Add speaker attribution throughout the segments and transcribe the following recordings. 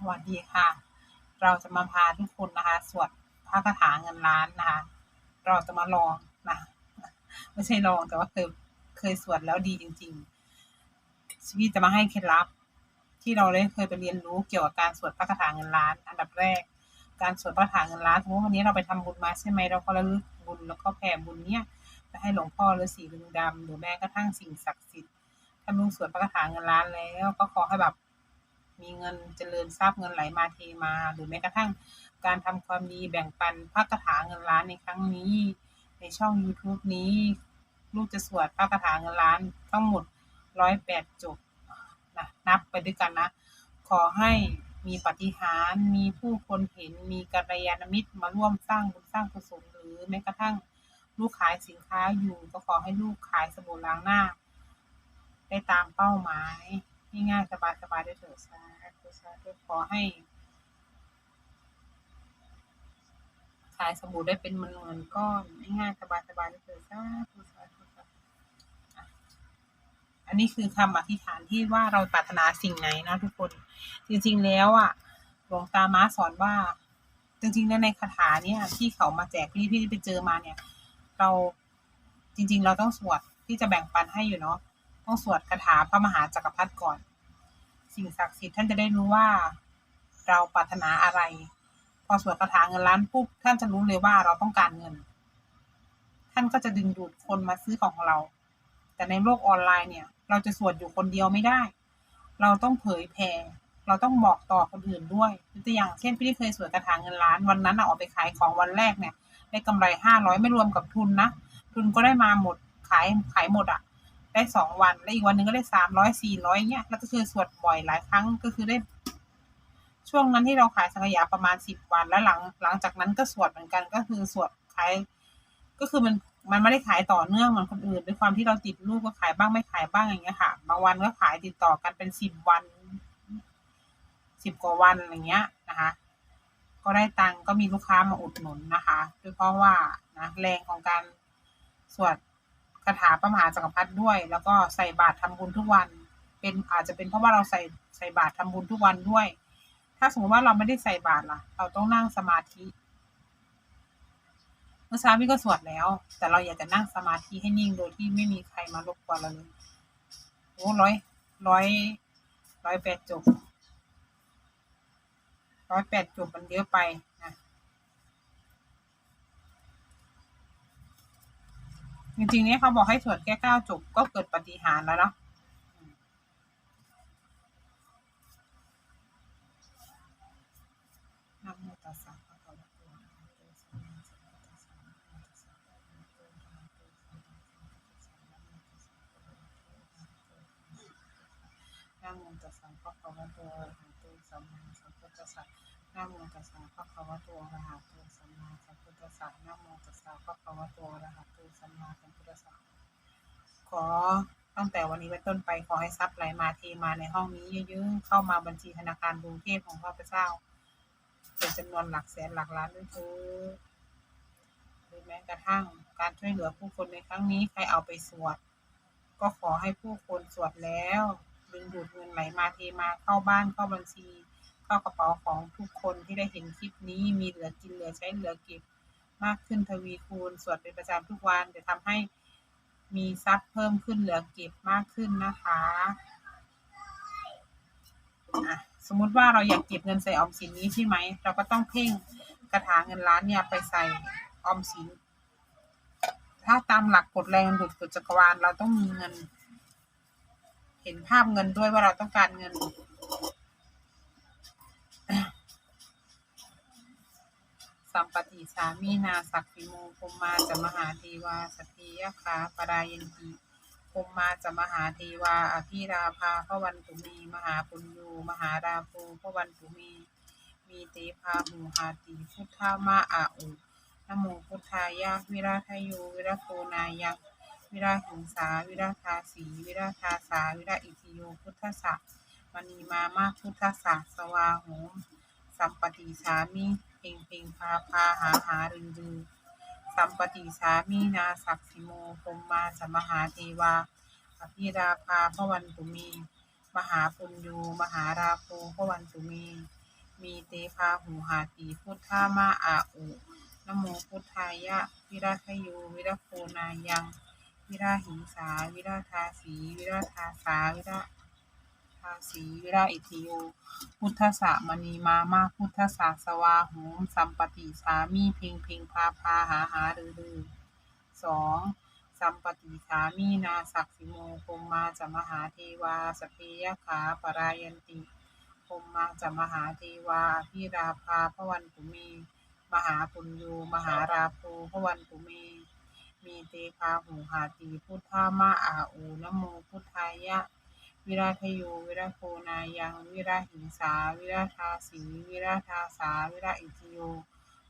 Speaker 1: สวัสดีค่ะ เราจะมาพาทุกคนนะคะ สวดพระคาถาเงินล้านนะคะ เราจะมาลองนะ ไม่ใช่ลองแต่ว่าเคยเคยสวดแล้วดีจริงๆชีวิตจะมาให้เคล็ดลับ ที่เราได้เคยไปเรียนรู้เกี่ยวกับการสวดพระคาถาเงินล้าน อันดับแรก การสวดพระคาถาเงินล้านสมมติวันนี้เราไปทำบุญมาใช่ไหมเราก็ระลึกบุญแล้วก็แผ่บุญเนี้ยไปให้หลวงพ่อฤาษีลึงดำหรือแม้กระทั่งสิ่งศักดิ์สิทธิ์ถ้าลุงสวดพระคาถาเงินล้านแล้ว ก็ขอให้แบบ มีเงินเจริญทรัพย์เงินไหลมาเทมา หรือแม้กระทั่งการทำความดีแบ่งปันพระคาถาเงินล้านในครั้งนี้ ในช่อง YouTube นี้ ลูกจะสวดพระคาถาเงินล้านทั้งหมดร้อยแปดจบนะนับไปด้วยกันนะ ขอให้มีปฏิหารมีผู้คนเห็นมีกัลยาณมิตรมาร่วมสร้างบุญสร้างกุศลหรือแม้กระทั่งลูกขายสินค้าอยู่ ก็ขอให้ลูกขายสบู่ล้างหน้า ได้ตามเป้าหมาย ง่ายๆสบายๆได้เถิดสาธุสาธุขอให้ขายสบู่ได้เป็นหมื่นก้อนง่ายๆสบายๆได้เถิดสาธุสาธุสาอันนี้คือคำอธิษฐานที่ว่าเราปรารถนาสิ่งไหนนะทุกคน จริงๆแล้วอะหลวงตาม้าสอนว่า จริงๆแล้วในคาถาเนี่ยที่เขามาแจกพี่พี่ไปเจอมาเนี่ย เราจริง ๆ เราต้องสวดที่จะแบ่งปันให้อยู่เนาะต้องสวดคาถาพระมหาจักรพรรดิก่อน สิ่งศักดิ์สิทธิ์ท่านจะได้รู้ว่าเราปรารถนาอะไร พอสวดคาถาเงินล้านปุ๊บท่านจะรู้เลยว่าเราต้องการเงิน ท่านก็จะดึงดูดคนมาซื้อของเรา แต่ในโลกออนไลน์เนี่ย เราจะสวดอยู่คนเดียวไม่ได้ เราต้องเผยแผ่เราต้องบอกต่อคนอื่นด้วยกตัวอย่างเช่นพี่ที่เคยสวดคาถาเงินล้านวันนั้นออกไปขายของวันแรกเนี่ยได้กำไรห้าร้อยไม่รวมกับทุนนะทุนก็ได้มาหมดขายขายหมดอะ ได้สองวัน แล้วอีกวันหนึ่งก็ได้สามร้อยสี่ร้อยเงี้ยแล้วก็คือสวดบ่อยหลายครั้งก็คือได้ ช่วงนั้นที่เราขายสังขยาประมาณสิบวัน แล้วหลังหลังจากนั้นก็สวดเหมือนกันก็คือสวดขายก็คือมันมันไม่ได้ขายต่อเนื่องเหมือนคนอื่นด้วยความที่เราติดลูกก็ขายบ้างไม่ขายบ้างอย่างเงี้ยค่ะบางวันก็ขายติดต่อกันเป็นสิบวันสิบกว่าวันอะไรเงี้ยนะคะ ก็ได้ตังก็มีลูกค้ามาอุดหนุนนะคะด้วยเพราะว่านะแรงของการสวด คาถาพระมหาจักรพรรดิด้วย แล้วก็ใส่บาตรทำบุญทุกวัน เป็นอาจจะเป็นเพราะว่าเราใส่ใส่บาตรทำบุญทุกวันด้วย ถ้าสมมติว่าเราไม่ได้ใส่บาตรล่ะ เราต้องนั่งสมาธิ เมื่อเช้าพี่ก็สวดแล้ว แต่เราอยากจะนั่งสมาธิให้นิ่งโดยที่ไม่มีใครมารบกวนเราเลยโอ้ร้อยร้อยร้อยแปดจบร้อยแปดจบมันเยอะไป จริงๆเนี่ยเขาบอกให้สวดแค่เก้าจบก็เกิดปฏิหารแล้วเนาะนะโมตัสสะภะคะวะโตอะระหะโตสัมมาสัมพุทธัสสะ นะโมตัสสะภะคะวะโตอะระหะโตสัมมาสัมพุทธัสสะนะโมตัสสะภะคะวะโตอะระหะโตสัมมาสัมพุทธัสสะนะโมตัสสะภะคะวตอะรหัสตัวสัมมาสัมพุทธัสสะขอตั้งแต่วันนี้เป็นต้นไปขอให้ทรัพย์ไหลมาเทมาในห้องนี้เยอะๆเข้ามาบัญชีธนาคารกรุงเทพของข้าพเจ้าเป็นจำนวนหลักแสนหลักล้านด้วยเถิดหรือแม้กระทั่งการช่วยเหลือผู้คนในครั้งนี้ใครเอาไปสวด ก็ขอให้ผู้คนสวดแล้วดึงดูดเงินไหลมาเทมาเข้าบ้านเข้าบัญชี เข้ากระเป๋าของทุกคนที่ได้เห็นคลิปนี้มีเหลือกินเหลือใช้เหลือเก็บมากขึ้นทวีคูณ สวดเป็นประจำทุกวันจะทำให้มีทรัพย์เพิ่มขึ้นเหลือเก็บมากขึ้นนะคะสมมุติว่าเราอยากเก็บเงินใส่ออมสินนี้ใช่ไหม เราก็ต้องเพ่งกระถางเงินล้านเนี่ยไปใส่ออมสิน ถ้าตามหลักกฎแรงดูดกฎจักรวาลเราต้องมีเงิน เห็นภาพเงินด้วยว่าเราต้องการเงิน สัมปติสามีนาสักขิโมภมมาจะมหาเทวาสติยคาปรายันติภมมาจะมหาเทวาอภิราภาพระวันตุมีมหาปุญญูมหาราโภพระวันตุมี มีเตภาหูหาติพุทธามาอาอุนโมพุทธายะวิราทโยวิราโคนายังวิราหิงสาวิราทาสีวิราทาสาวิราอิทิโยพุทธสสะมณีมามาพุทธสสะสวาโหมสัมปติสามิ เพ่งเพ่งพาพาหาหารึงรึงสัมปติสามีนาสักสิโมพมมาสมหาเทวาอภิราภาพระวันตุมี มหาปุญญูมหาราโภพระวันตุมี มีเตพาหูหาตีพุทธามาอาอุนโมพุทธายะ วิราทยูวิราโคนายัง วิราหิงสา วิราทาสี วิราทาสา วิราาสีวิราอิทิโย พุทธสะมณีมามาพุทธสาสวาโหมสัมปติสามีเพ่งเพ่งพาพาหาหารือรือสองสัมปติสามีนาศักสิโมคมมาจะมหาเทวาสเปยขาปรายันติคมมาจะมหาเทวาพิราภาพวันตุเมมหาปุญญูมหาราภูพวันตุเม มีเตคาหูหาตีพุทธามาอาอูนโมพุทธายะ วิราทโยวิราโคนายังวิราหิงสา วิราทาสีวิราทาสา วิราอิทิโย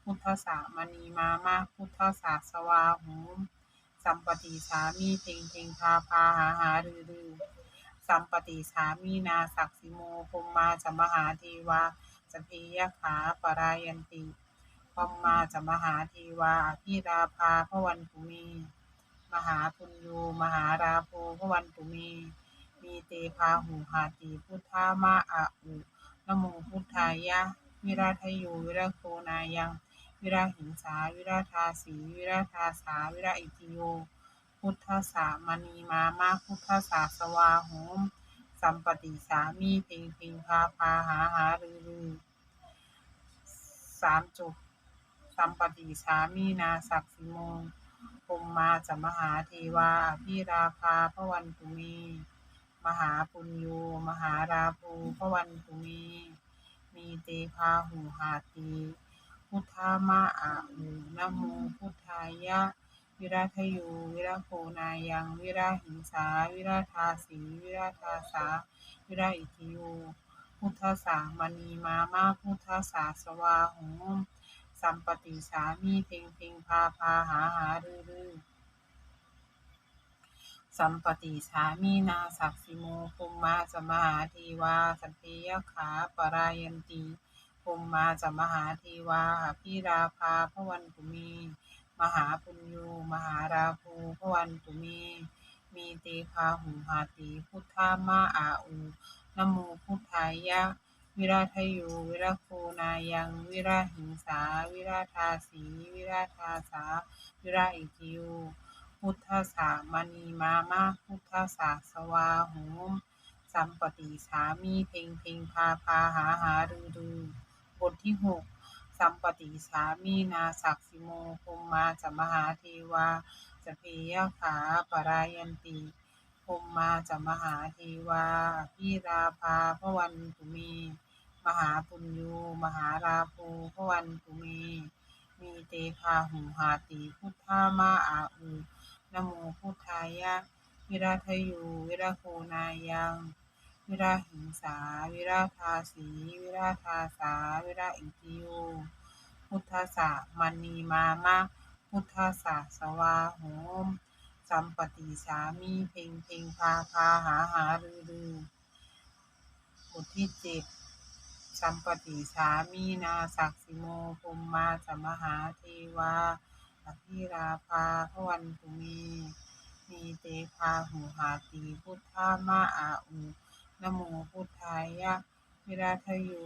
Speaker 1: พุทธสามณีมามาพุทธสาสวาหูสัมปติสามีเพ่งเพ่งพาพาหาหารือรือสัมปติสามีนาศักสิโมพมมาจมหาเทวาสเพยขาปรายันติพมมาจมหาเทวาพิราภาพวันตุมีมหาปุญญูมหาราโภพวันตุมี มีเตพาหูหาติพุทธามาอาอุนโมพุทธายะ วิราทยูวิราโคนายัง วิราหิงสา วิราทาสีวิราทาสา วิราอิติโย พุทธสามณีมามาพุทธสาสวาโหมสัมปติสามีเพ่งพ่งพาพาหาหารือรือสามจบสัมปติสามีนาศักสิโมพมมาจะมหาเทวาพิราภาพวันตุมี มหาปุญญูมหาราภูพวันตุมีมีเตพาหูหาตีพุทธามาอาอุนโมพุทธายะ วิราทยูวิราโคนายัง วิราหิงสา วิราทาสีวิราทาสา วิราอิทิโยพุทธสามณีมามาพุทธสาสวาโหมสัมปติสามีเพ่งเพ่งพาพาหาหารือรือ สัมปติสามีนาศักสิโมภุมมาสมหาเทวาสัพเพยขาปรายันติภุมมาสมหาเทวาพิราภาพวันตุมี มหาปุญญูมหาราภูพวันตุมี มีเตพาหุหาติพุทธามาอาอูนโมพุทธายะ วิราทยูวิราโคนายัง วิราหิงสา วิราทาสี วิราทาสา วิราอิทิโย พุทธสามณีมามาพุทธสาสวาโหมสัมปติสามีเพ่งเพ่งพาพาหาหารือรือบทที่หกสัมปติสามีนาศักสิโมภมมาจะมหาเทวาจะเพยขาปรายันติภมมาจะมหาเทวาพิราภาพวันตุมีมหาปุญญูมหาราภูพวันตุมีมีเตพาหูหาติพุทธามาอาอู นโมพุทธายะ วิราทยูวิราโคนายัง วิราหิงสา วิราทาสี วิราทาสา วิราอิติโยพุทธสะมณีมามาพุทธสาสวาโหม สัมปติสามีเพ่งเพ่งพาพาหาหารือรือบทที่เจ็ดสัมปติสามีนาศักสิโมภมมาจะมหาเทวา อภิราภาพวันตุมีมีเตพาหูหาตีพุทธามาอาอูนโมพุทธายะวิราทยู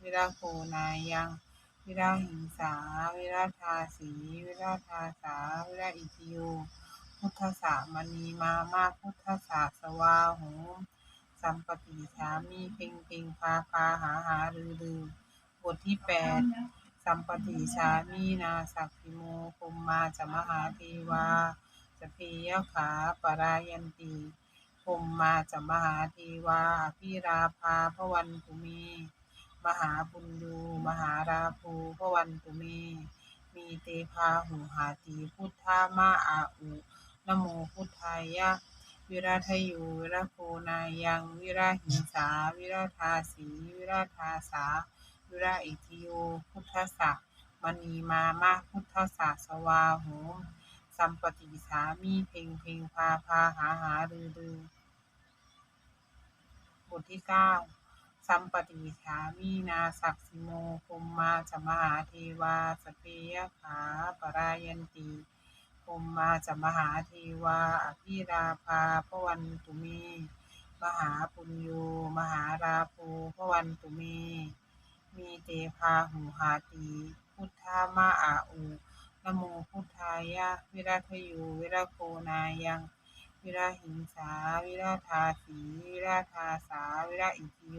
Speaker 1: วิราโคนายังวิราหิงสาวิราทาสีวิราทาสาวิราอิทิโยพุทธสามณีมามาพุทธสาสวาโหมสัมปติสามีเพ่งเพ่งพาพาหาหารือรือบทที่แปด สัมปติสามีนาศักสิโมภมมาจะมหาเทวาจะเพยขาปรายันติภมมาจะมหาเทวาพิราภาพวันตุมีมหาปุญญูมหาราภูพวันตุมีมีเตพาหูหาตีพุทธามาอาอุนโมพุทธายะ วิราทยูวิราโคนายัง วิราหิงสา วิราทาสี วิราทาสา วิราอิทิโย พุทธสะมณีมามาพุทธสาสวาโหมสัมปติสามีเพ่งเพ่งพาพาหาหารือรือบทที่เก้าสัมปติสามีนาศักสิโมภมมาจมหาเทวาสเปยขาปรายันติภมมาจมหาเทวาอภิราภาพวันตุมีมหาปุญญูมหาราภูพวันตุมี มีเตพาหูหาตี พุทธามาอาอูนะโมพุทธายะ วิราทยูวิราโคนายัง วิราหิงสา วิราทาสี วิราทาสา วิราอิติโย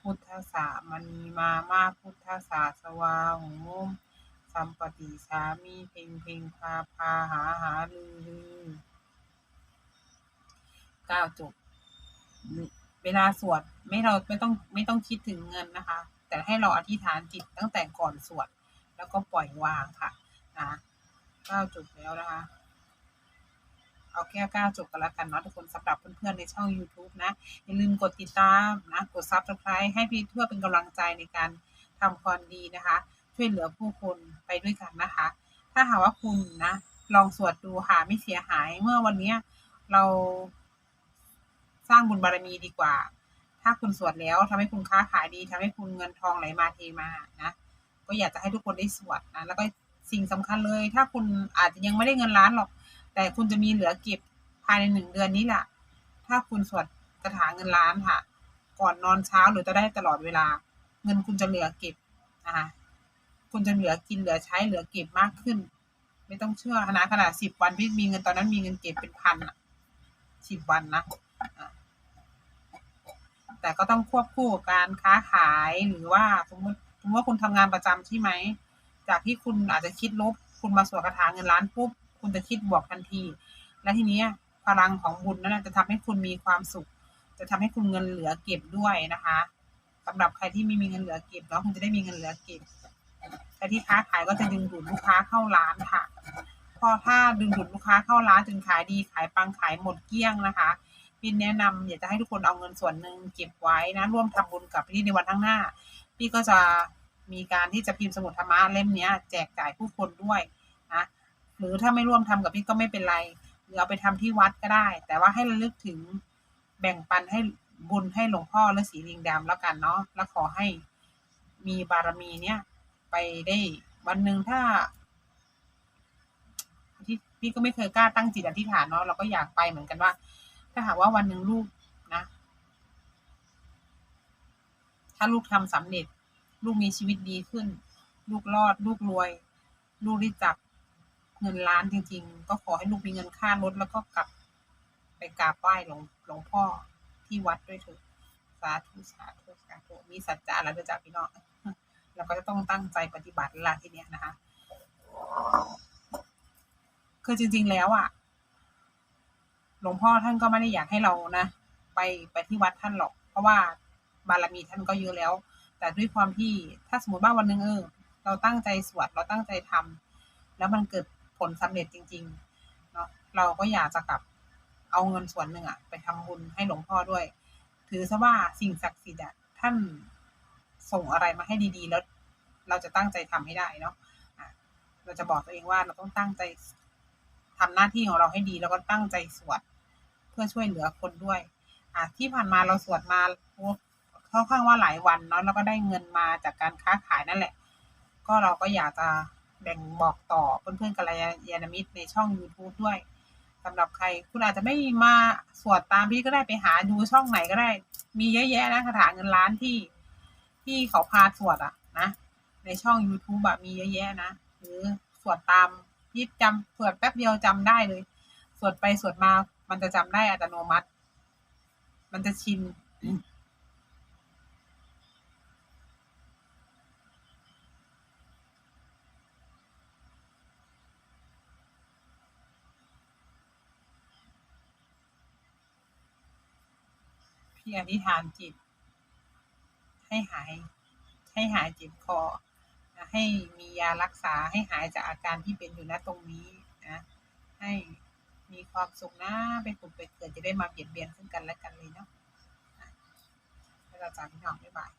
Speaker 1: พุทธสามณีมามาพุทธสาสวาหมสัมปติสามี เพ่งเพ่งพาพาหาหาลือลือเก้าจบเวลาสวดไม่เราไม่ต้องไม่ต้องคิดถึงเงินนะคะ แต่ให้เราอธิษฐานจิตตั้งแต่ก่อนสวด แล้วก็ปล่อยวางค่ะนะเก้าจบแล้วนะคะเอาแค่เก้าจบกันแล้วกันเนาะทุกคนสำหรับเพื่อนๆในช่อง YouTube นะ อย่าลืมกดติดตามนะ กด Subscribe ให้พี่ทั่วเป็นกำลังใจในการทำความดีนะคะ ช่วยเหลือผู้คนไปด้วยกันนะคะ ถ้าหากว่าคุณนะ ลองสวดดูหาไม่เสียหายเมื่อวันนี้เราสร้างบุญบารมีดีกว่า ถ้าคุณสวดแล้วทำให้คุณค้าขายดีทำให้คุณเงินทองไหลมาเทมานะก็อยากจะให้ทุกคนได้สวดนะแล้วก็สิ่งสำคัญเลย ถ้าคุณอาจจะยังไม่ได้เงินล้านหรอก แต่คุณจะมีเหลือเก็บภายในหนึ่งเดือนนี้แหละถ้าคุณสวดคาถาเงินล้านค่ะ ก่อนนอนเช้าหรือจะได้ตลอดเวลา เงินคุณจะเหลือเก็บนะคะคุณจะเหลือกินเหลือใช้เหลือเก็บมากขึ้น ไม่ต้องเชื่อนะขนาดสิบวันพี่มีเงินตอนนั้นมีเงินเก็บเป็นพันอะสิบวันนะ แต่ก็ต้องควบคู่กับการค้าขายหรือว่าสมมติสมมติว่าคุณทำงานประจำใช่ไหม จากที่คุณอาจจะคิดลบ คุณมาสวดคาถาเงินล้านปุ๊บคุณจะคิดบวกทันที และทีนี้พลังของบุญนั้นจะทำให้คุณมีความสุข จะทำให้คุณเงินเหลือเก็บด้วยนะคะสำหรับใครที่ไม่มีเงินเหลือเก็บเนาะคุณจะได้มีเงินเหลือเก็บใครที่ค้าขายก็จะดึงดูดลูกค้าเข้าร้านค่ะพอถ้าดึงดูดลูกค้าเข้าร้านจนขายดีขายปังขายหมดเกลี้ยงนะคะ พี่แนะนำอยากจะให้ทุกคนเอาเงินส่วนหนึ่งเก็บไว้นะร่วมทำบุญกับพี่ในวันข้างหน้า พี่ก็จะมีการที่จะพิมพ์สมุดธรรมะเล่มเนี้ยแจกจ่ายผู้คนด้วยนะหรือถ้าไม่ร่วมทำกับพี่ก็ไม่เป็นไรหรือเอาไปทำที่วัดก็ได้ แต่ว่าให้ระลึกถึงแบ่งปันให้บุญให้หลวงพ่อและสีลิงดำแล้วกันเนาะแล้วขอให้มีบารมีเนี้ยไปได้วันหนึ่งถ้าที่พี่ก็ไม่เคยกล้าตั้งจิตอธิษฐานเนาะเราก็อยากไปเหมือนกันว่า ถ้าหากว่าวันหนึ่งลูกนะ ถ้าลูกทำสำเร็จ ลูกมีชีวิตดีขึ้น ลูกรอด ลูกรวย ลูกได้จับเงินล้านจริง ๆ ก็ขอให้ลูกมีเงินค่ารถแล้วก็กลับไปกราบไหว้หลวงหลวงพ่อที่วัดด้วยเถอะสาธุสาธุสาธุมีสัจจะแล้วจะจับพี่น้องเราก็จะต้องตั้งใจปฏิบัติละทีเนี้ยนะคะคือจริง ๆ แล้วอะ หลวงพ่อท่านก็ไม่ได้อยากให้เรานะ ไปไปที่วัดท่านหรอก เพราะว่าบารมีท่านก็เยอะแล้ว แต่ด้วยความที่ถ้าสมมติว่าวันหนึ่งเออเราตั้งใจสวดเราตั้งใจทำแล้วมันเกิดผลสำเร็จจริงๆเนาะเราก็อยากจะกลับเอาเงินส่วนหนึ่งอะไปทำบุญให้หลวงพ่อด้วย ถือซะว่าสิ่งศักดิ์สิทธิ์อะท่านส่งอะไรมาให้ดีๆ แล้ว เราจะตั้งใจทำให้ได้เนาะเราจะบอกตัวเองว่าเราต้องตั้งใจ ทำหน้าที่ของเราให้ดี แล้วก็ตั้งใจสวด เพื่อช่วยเหลือคนด้วย อะที่ผ่านมาเราสวดมาค่อนข้างว่าหลายวันเนาะแล้วก็ได้เงินมาจากการค้าขายนั่นแหละ ก็เราก็อยากจะแบ่งบอกต่อเพื่อนๆกัลยาณมิตรในช่อง YouTube ด้วยสำหรับใครคุณอาจจะไม่มาสวดตามพี่ก็ได้ไปหาดูช่องไหนก็ได้ มีเยอะแยะนะคาถาเงินล้านที่ที่เขาพาสวดอะนะ ในช่อง YouTube แบบมีเยอะแยะนะ หรือสวดตาม พี่จำสวดแป๊บเดียวจำได้เลย สวดไปสวดมา มันจะจำได้อัตโนมัติ มันจะชินพี่อธิษฐานจิต ให้หาย ให้หายเจ็บคอ ให้มียารักษาให้หายจากอาการที่เป็นอยู่ณตรงนี้นะให้มีความสุขนะเป็นกลุ่มเป็นเกิดจะได้มาเปลี่ยนเบียนซึ่งกันและกันเลยเนาะแล้วเราจะพี่น้องบ๊ายบาย